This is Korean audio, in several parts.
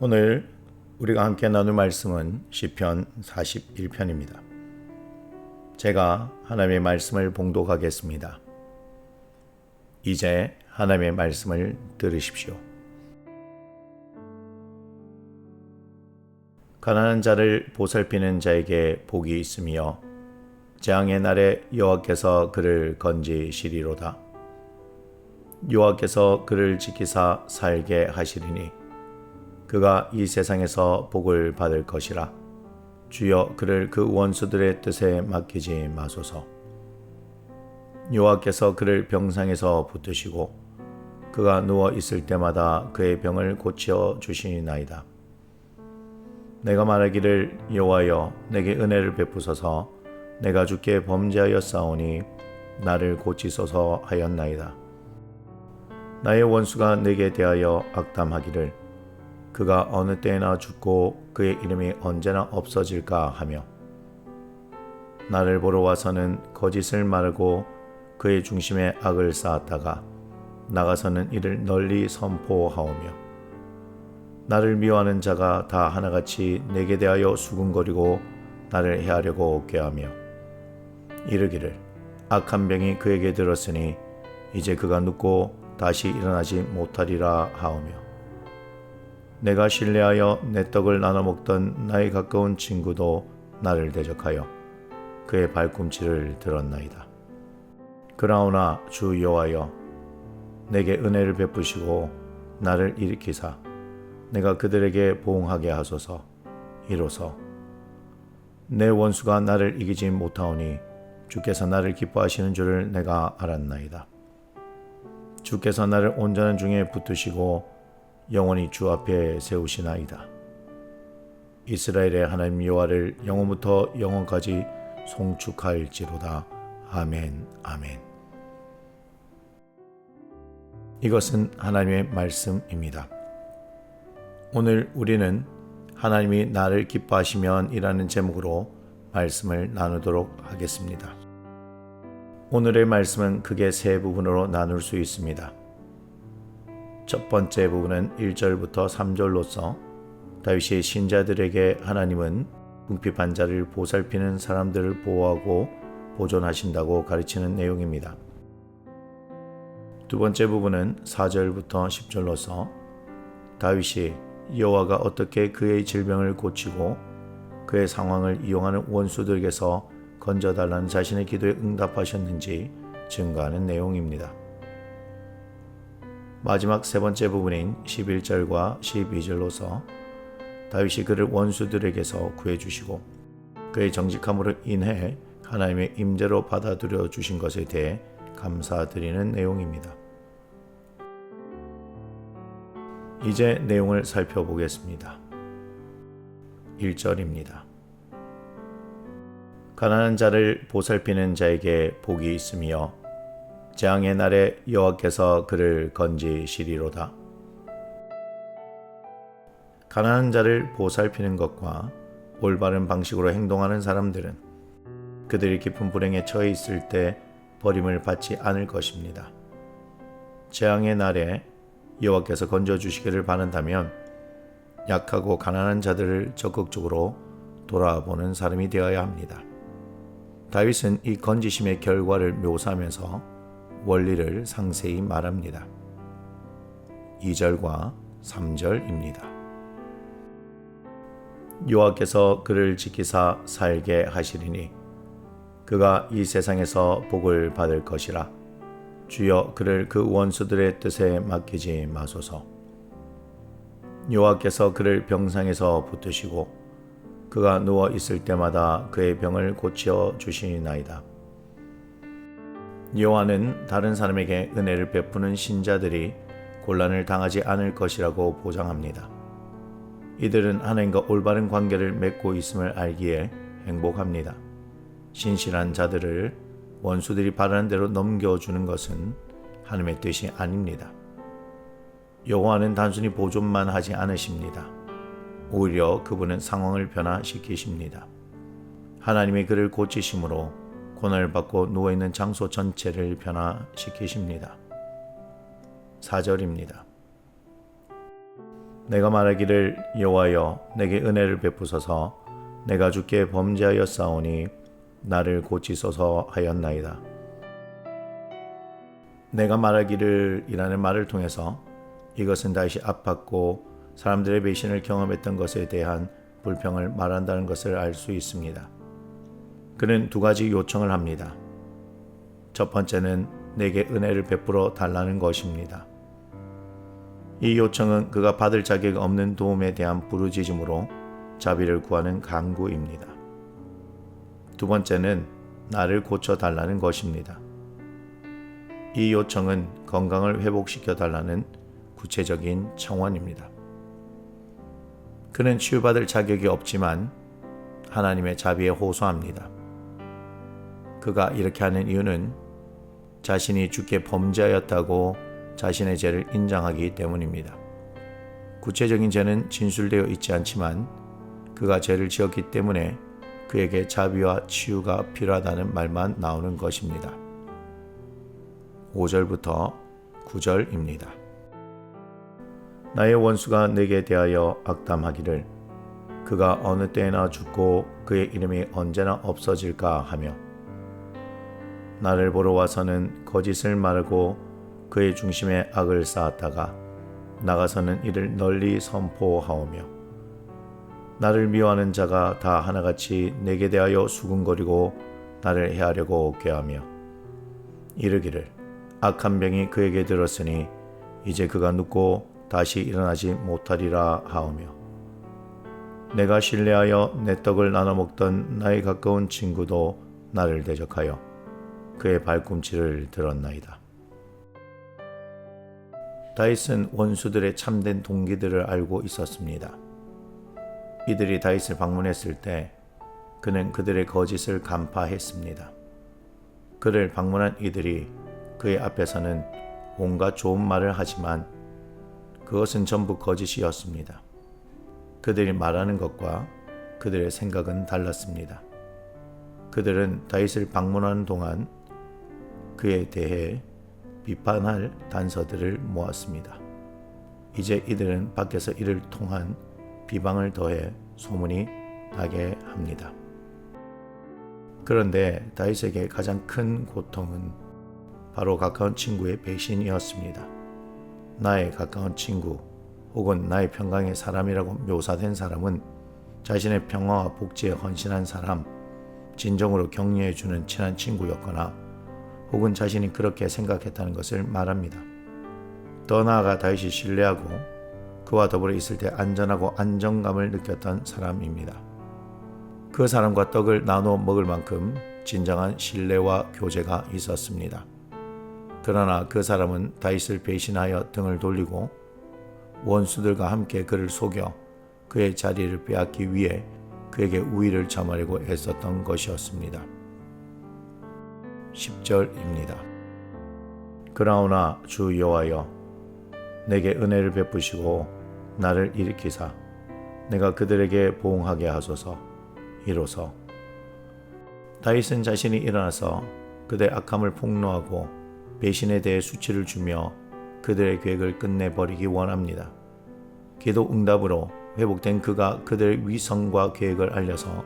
오늘 우리가 함께 나눌 말씀은 시편 41편입니다. 제가 하나님의 말씀을 봉독하겠습니다. 이제 하나님의 말씀을 들으십시오. 가난한 자를 보살피는 자에게 복이 있으며 재앙의 날에 여호와께서 그를 건지시리로다. 여호와께서 그를 지키사 살게 하시리니 그가 이 세상에서 복을 받을 것이라. 주여 그를 그 원수들의 뜻에 맡기지 마소서. 여호와께서 그를 병상에서 붙드시고 그가 누워 있을 때마다 그의 병을 고쳐 주시나이다. 내가 말하기를 여호와여 내게 은혜를 베푸소서 내가 주께 범죄하였사오니 나를 고치소서 하였나이다. 나의 원수가 내게 대하여 악담하기를 그가 어느 때나 죽고 그의 이름이 언제나 없어질까 하며 나를 보러 와서는 거짓을 말하고 그의 중심에 악을 쌓았다가 나가서는 이를 널리 선포하오며 나를 미워하는 자가 다 하나같이 내게 대하여 수군거리고 나를 해하려고 꾀하며 이르기를 악한 병이 그에게 들었으니 이제 그가 눕고 다시 일어나지 못하리라 하오며 내가 신뢰하여 내 떡을 나눠 먹던 나의 가까운 친구도 나를 대적하여 그의 발꿈치를 들었나이다. 그러나 주 여호와여 내게 은혜를 베푸시고 나를 일으키사 내가 그들에게 보응하게 하소서 이로써 내 원수가 나를 이기지 못하오니 주께서 나를 기뻐하시는 줄을 내가 알았나이다. 주께서 나를 온전한 중에 붙드시고 영원히 주 앞에 세우시나이다. 이스라엘의 하나님 여호와를 영원부터 영원까지 송축할지로다. 아멘. 아멘. 이것은 하나님의 말씀입니다. 오늘 우리는 하나님이 나를 기뻐하시면 이라는 제목으로 말씀을 나누도록 하겠습니다. 오늘의 말씀은 크게 세 부분으로 나눌 수 있습니다. 첫 번째 부분은 1절부터 3절로서 다윗이 신자들에게 하나님은 궁핍한 자를 보살피는 사람들을 보호하고 보존하신다고 가르치는 내용입니다. 두 번째 부분은 4절부터 10절로서 다윗이 여호와가 어떻게 그의 질병을 고치고 그의 상황을 이용하는 원수들에게서 건져달라는 자신의 기도에 응답하셨는지 증거하는 내용입니다. 마지막 세 번째 부분인 11절과 12절로서 다윗이 그를 원수들에게서 구해 주시고 그의 정직함으로 인해 하나님의 임재로 받아들여 주신 것에 대해 감사드리는 내용입니다. 이제 내용을 살펴보겠습니다. 1절입니다. 가난한 자를 보살피는 자에게 복이 있으며 재앙의 날에 여호와께서 그를 건지시리로다. 가난한 자를 보살피는 것과 올바른 방식으로 행동하는 사람들은 그들이 깊은 불행에 처해 있을 때 버림을 받지 않을 것입니다. 재앙의 날에 여호와께서 건져 주시기를 바란다면 약하고 가난한 자들을 적극적으로 돌아보는 사람이 되어야 합니다. 다윗은 이 건지심의 결과를 묘사하면서 원리를 상세히 말합니다. 2절과 3절입니다. 여호와께서 그를 지키사 살게 하시리니 그가 이 세상에서 복을 받을 것이라 주여 그를 그 원수들의 뜻에 맡기지 마소서 여호와께서 그를 병상에서 붙드시고 그가 누워 있을 때마다 그의 병을 고쳐 주시나이다 여호와는 다른 사람에게 은혜를 베푸는 신자들이 곤란을 당하지 않을 것이라고 보장합니다. 이들은 하나님과 올바른 관계를 맺고 있음을 알기에 행복합니다. 신실한 자들을 원수들이 바라는 대로 넘겨주는 것은 하나님의 뜻이 아닙니다. 여호와는 단순히 보존만 하지 않으십니다. 오히려 그분은 상황을 변화시키십니다. 하나님이 그를 고치심으로 고난을 받고 누워있는 장소 전체를 변화시키십니다. 4절입니다. 내가 말하기를 여호와여 내게 은혜를 베푸소서 내가 주께 범죄하여 싸우니 나를 고치소서 하였나이다. 내가 말하기를 이라는 말을 통해서 이것은 다시 아팠고 사람들의 배신을 경험했던 것에 대한 불평을 말한다는 것을 알 수 있습니다. 그는 두 가지 요청을 합니다. 첫 번째는 내게 은혜를 베풀어 달라는 것입니다. 이 요청은 그가 받을 자격 없는 도움에 대한 부르짖음으로 자비를 구하는 간구입니다. 두 번째는 나를 고쳐 달라는 것입니다. 이 요청은 건강을 회복시켜 달라는 구체적인 청원입니다. 그는 치유받을 자격이 없지만 하나님의 자비에 호소합니다. 그가 이렇게 하는 이유는 자신이 주께 범죄하였다고 자신의 죄를 인정하기 때문입니다. 구체적인 죄는 진술되어 있지 않지만 그가 죄를 지었기 때문에 그에게 자비와 치유가 필요하다는 말만 나오는 것입니다. 5절부터 9절입니다. 나의 원수가 내게 대하여 악담하기를 그가 어느 때나 죽고 그의 이름이 언제나 없어질까 하며 나를 보러 와서는 거짓을 말하고 그의 중심에 악을 쌓았다가 나가서는 이를 널리 선포하오며 나를 미워하는 자가 다 하나같이 내게 대하여 수군거리고 나를 해하려고 꾀하며 이르기를 악한 병이 그에게 들었으니 이제 그가 눕고 다시 일어나지 못하리라 하오며 내가 신뢰하여 내 떡을 나눠 먹던 나의 가까운 친구도 나를 대적하여 그의 발꿈치를 들었나이다. 다윗은 원수들의 참된 동기들을 알고 있었습니다. 이들이 다윗을 방문했을 때 그는 그들의 거짓을 간파했습니다. 그를 방문한 이들이 그의 앞에서는 온갖 좋은 말을 하지만 그것은 전부 거짓이었습니다. 그들이 말하는 것과 그들의 생각은 달랐습니다. 그들은 다윗을 방문하는 동안 그에 대해 비판할 단서들을 모았습니다. 이제 이들은 밖에서 이를 통한 비방을 더해 소문이 나게 합니다. 그런데 다윗에게 가장 큰 고통은 바로 가까운 친구의 배신이었습니다. 나의 가까운 친구 혹은 나의 평강의 사람이라고 묘사된 사람은 자신의 평화와 복지에 헌신한 사람, 진정으로 격려해 주는 친한 친구였거나 혹은 자신이 그렇게 생각했다는 것을 말합니다. 더 나아가 다윗이 신뢰하고 그와 더불어 있을 때 안전하고 안정감을 느꼈던 사람입니다. 그 사람과 떡을 나눠 먹을 만큼 진정한 신뢰와 교제가 있었습니다. 그러나 그 사람은 다윗을 배신하여 등을 돌리고 원수들과 함께 그를 속여 그의 자리를 빼앗기 위해 그에게 우위를 점하려고 애썼던 것이었습니다. 10절입니다. 그러나 주 여호와여 내게 은혜를 베푸시고 나를 일으키사 내가 그들에게 보응하게 하소서 이로써 다윗은 자신이 일어나서 그들의 악함을 폭로하고 배신에 대해 수치를 주며 그들의 계획을 끝내버리기 원합니다. 기도 응답으로 회복된 그가 그들의 위성과 계획을 알려서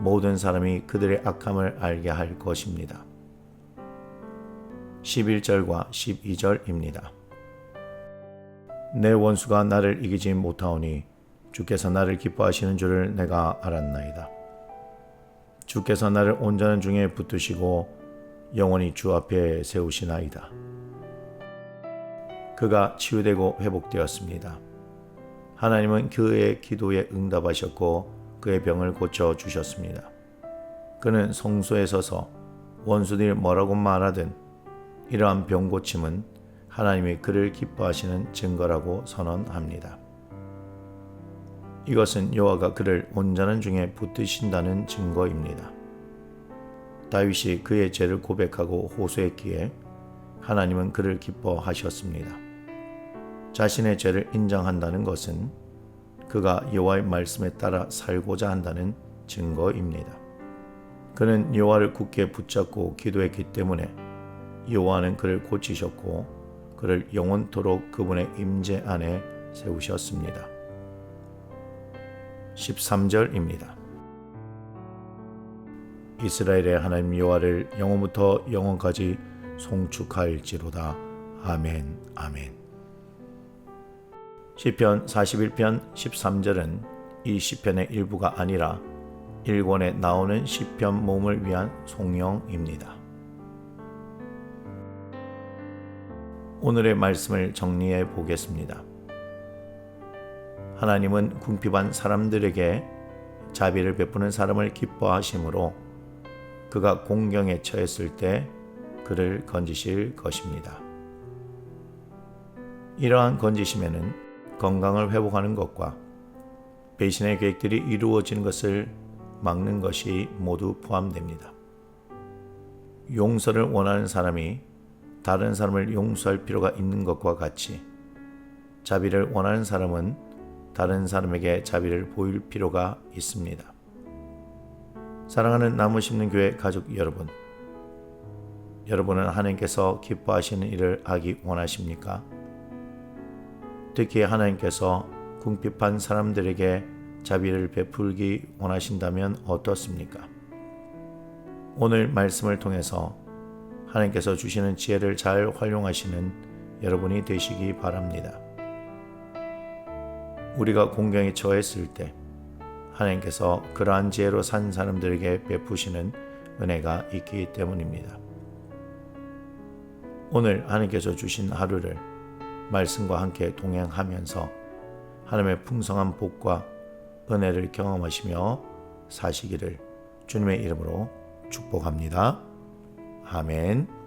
모든 사람이 그들의 악함을 알게 할 것입니다. 11절과 12절입니다. 내 원수가 나를 이기지 못하오니 주께서 나를 기뻐하시는 줄을 내가 알았나이다. 주께서 나를 온전한 중에 붙드시고 영원히 주 앞에 세우시나이다. 그가 치유되고 회복되었습니다. 하나님은 그의 기도에 응답하셨고 그의 병을 고쳐 주셨습니다. 그는 성소에 서서 원수들이 뭐라고 말하든 이러한 병 고침은 하나님이 그를 기뻐하시는 증거라고 선언합니다. 이것은 여호와가 그를 온전한 중에 붙드신다는 증거입니다. 다윗이 그의 죄를 고백하고 호소했기에 하나님은 그를 기뻐하셨습니다. 자신의 죄를 인정한다는 것은 그가 여호와의 말씀에 따라 살고자 한다는 증거입니다. 그는 여호와를 굳게 붙잡고 기도했기 때문에 여호와는 그를 고치셨고 그를 영원토록 그분의 임재 안에 세우셨습니다. 13절입니다. 이스라엘의 하나님 여호와를 영원부터 영원까지 송축할지로다. 아멘. 아멘. 시편 41편 13절은 이 시편의 일부가 아니라 일권에 나오는 시편 모음을 위한 송영입니다. 오늘의 말씀을 정리해 보겠습니다. 하나님은 궁핍한 사람들에게 자비를 베푸는 사람을 기뻐하심으로 그가 공경에 처했을 때 그를 건지실 것입니다. 이러한 건지심에는 건강을 회복하는 것과 배신의 계획들이 이루어지는 것을 막는 것이 모두 포함됩니다. 용서를 원하는 사람이 다른 사람을 용서할 필요가 있는 것과 같이 자비를 원하는 사람은 다른 사람에게 자비를 보일 필요가 있습니다. 사랑하는 나무 심는 교회 가족 여러분, 여러분은 하나님께서 기뻐하시는 일을 하기 원하십니까? 특히 하나님께서 궁핍한 사람들에게 자비를 베풀기 원하신다면 어떻습니까? 오늘 말씀을 통해서 하나님께서 주시는 지혜를 잘 활용하시는 여러분이 되시기 바랍니다. 우리가 공경에 처했을 때 하나님께서 그러한 지혜로 산 사람들에게 베푸시는 은혜가 있기 때문입니다. 오늘 하나님께서 주신 하루를 말씀과 함께 동행하면서 하나님의 풍성한 복과 은혜를 경험하시며 사시기를 주님의 이름으로 축복합니다. 아멘.